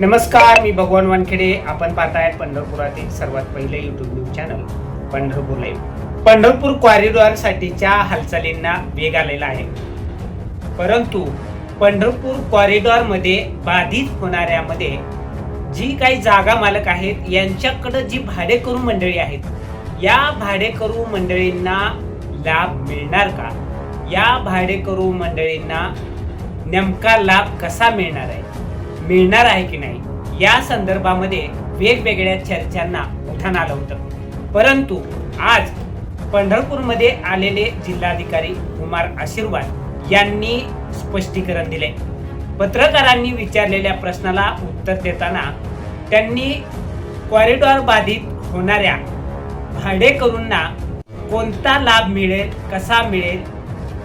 नमस्कार मी भगवान वानखेडे. आपण पाहताय पंढरपुरातील सर्वात पहिले YouTube news channel Pandharpur live Pandharpur corridor साठीच्या हालचालींना वेग आलेला आहे. परंतु पंढरपूर कॉरिडॉरमध्ये बाधित होणाऱ्यामध्ये जी काही जागा मालक आहेत यांच्याकडे जी भाडेकरू मंडळी आहेत या भाडेकरू मंडळींना लाभ मिळणार का? या भाडेकरू मंडळींना नेमका लाभ कसा मिळणार आहे? मिळणार आहे की नाही या संदर्भामध्ये वेगवेगळ्या चर्चांना उठाण आलं होतं. परंतु आज पंढरपूरमध्ये आलेले जिल्हाधिकारी कुमार आशीर्वाद यांनी स्पष्टीकरण दिले पत्रकारांनी विचारलेल्या प्रश्नाला उत्तर देताना त्यांनी कॉरिडॉर बाधित होणाऱ्या भाडेकरूंना कोणता लाभ मिळेल कसा मिळेल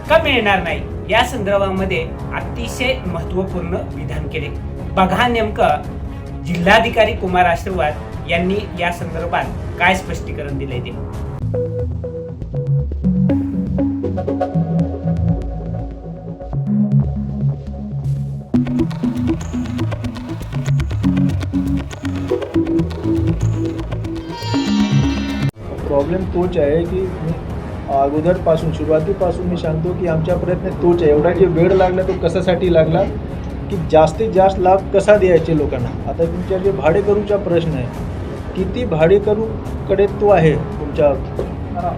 का मिळणार नाही या संदर्भामध्ये अतिशय महत्त्वपूर्ण विधान केले. बघा नेमकं जिल्हाधिकारी कुमार आशीर्वाद यांनी या संदर्भात काय स्पष्टीकरण दिले ते? प्रॉब्लेम तोच आहे की अगोदरपासून सुरुवातीपासून मी सांगतो की आमच्या प्रयत्न तोच आहे. एवढा जे वेळ लागला तो कशासाठी लागला? की जास्तीत जास्त लाभ कसा द्यायचे लोकांना? आता तुमच्या जे भाडेकरूचा प्रश्न आहे किती भाडेकरूकडे तो आहे तुमच्या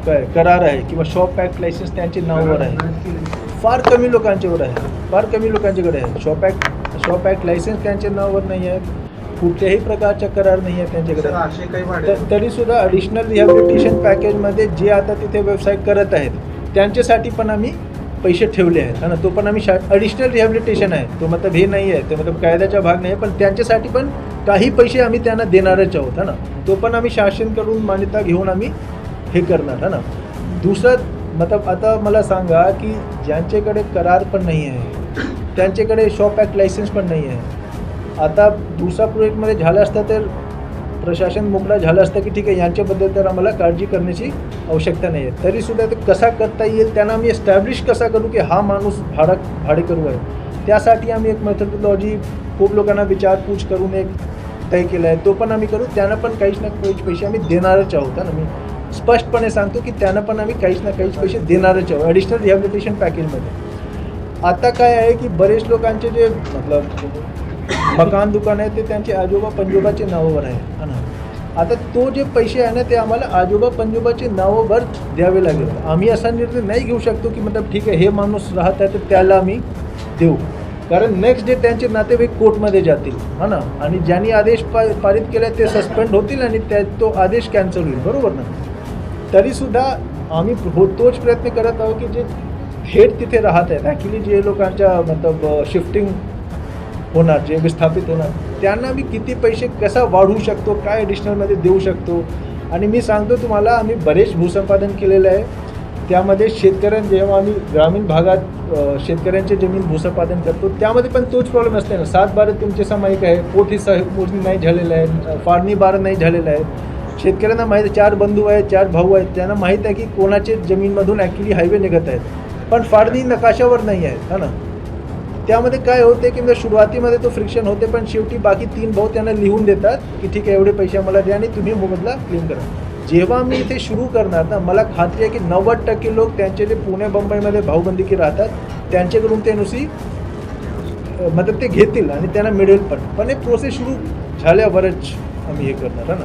काय करार आहे किंवा शॉप पॅक लायसन्स त्यांच्या नावावर आहे? फार कमी लोकांच्यावर आहे फार कमी लोकांच्याकडे आहे. Shop act shop act licence त्यांच्या नावावर नाही आहे कुठल्याही प्रकारचा करार नाही आहे त्यांच्याकडे. असे काही भाडे तर तरी सुद्धा ॲडिशनल रिहॅबिलिटेशन पॅकेजमध्ये जे आता तिथे व्यवसाय करत आहेत त्यांच्यासाठी पण आम्ही पैसे ठेवले आहेत. ना तो पण आम्ही शा ॲडिशनल रिहॅबिलिटेशन आहे. तो मतलब हे नाही आहे ते मतलब कायद्याचा भाग नाही आहे पण त्यांच्यासाठी पण काही पैसे आम्ही त्यांना देणारच आहोत है ना. तो पण आम्ही शासनकडून मान्यता घेऊन आम्ही हे करणार है ना. दुसरं मतलब आता मला सांगा की ज्यांच्याकडे करार पण नाही आहे त्यांच्याकडे शॉप ॲक्ट लायसन्स पण नाही आहे. आता दुसरा प्रोजेक्टमध्ये झालं असतं तर प्रशासन मोकळा झालं असतं की ठीक आहे यांच्याबद्दल तर आम्हाला काळजी करण्याची आवश्यकता नाही आहे तरीसुद्धा ते कसा करता येईल त्यांना आम्ही एस्टॅब्लिश कसा करू की हा माणूस भाडा भाडेकरू आहे? त्यासाठी आम्ही एक मेथडॉलॉजी खूप लोकांना विचारपूस करून एक तय केलं आहे तो पण आम्ही करू त्यांना पण काहीच ना काहीच पैसे आम्ही देणारच आहोत ना मी स्पष्टपणे सांगतो की त्यांना पण आम्ही काहीच ना काहीच पैसे देणारच आहोत ॲडिशनल रिहॅबिलिटेशन पॅकेजमध्ये आता काय आहे की बरेच लोकांचे जे मतलब मकान दुकान आहे ते त्यांचे आजोबा पंजोबाचे नावावर आहे ना? आता तो जे पैसे आहे ना ते आम्हाला आजोबा पंजोबाचे नावावर द्यावे लागेल. आम्ही असा निर्णय नाही घेऊ शकतो की मतलब ठीक आहे हे माणूस राहत आहे तर त्याला आम्ही देऊ. कारण नेक्स्ट डे त्यांचे नातेवाईक कोर्टमध्ये जातील हा ना? आणि ज्यांनी आदेश पा पारित केला ते सस्पेंड होतील आणि त्या तो आदेश कॅन्सल होईल बरोबर ना? तरीसुद्धा आम्ही हो तोच प्रयत्न करत आहोत की जे थेट तिथे राहत आहेत. ॲक्च्युली जे लोकांच्या मतलब uh, शिफ्टिंग होणार जे विस्थापित होणार त्यांना मी किती पैसे कसा वाढवू शकतो काय ॲडिशनलमध्ये देऊ शकतो? आणि मी सांगतो तुम्हाला आम्ही बरेच भूसंपादन केलेलं आहे. त्यामध्ये शेतकऱ्यां जेव्हा आम्ही ग्रामीण भागात अ, शेतकऱ्यांचे जमीन भूसंपादन करतो त्यामध्ये पण तोच प्रॉब्लेम असते ना. सात बारा तुमचे सामायिक आहे पोटी मोजणी नाही झालेलं आहे फाळणी बारं नाही झालेलं आहे शेतकऱ्यांना माहीत आहे चार बंधू आहेत चार भाऊ आहेत त्यांना माहीत आहे की कोणाचे जमीनमधून ॲक्च्युली हायवे निघत आहेत. पण फाळणी नकाशावर नाही आहेत हा ना? त्यामध्ये काय होते की म्हणजे सुरुवातीमध्ये तो फ्रिक्शन होते पण शेवटी बाकी तीन भाऊ त्यांना लिहून देतात की ठीक आहे एवढे पैसे मला द्या आणि तुम्ही मोबदला क्लेम करा. जेव्हा मी इथे सुरू करणार ना मला खात्री आहे की नव्वद टक्के लोक त्यांचे जे पुणे मुंबईमध्ये भाऊबंदिकी राहतात त्यांच्याकडून ते नुसी मतलब ते घेतील आणि त्यांना मिळेल पण. पण हे प्रोसेस सुरू झाल्यावरच आम्ही हे करणार ना?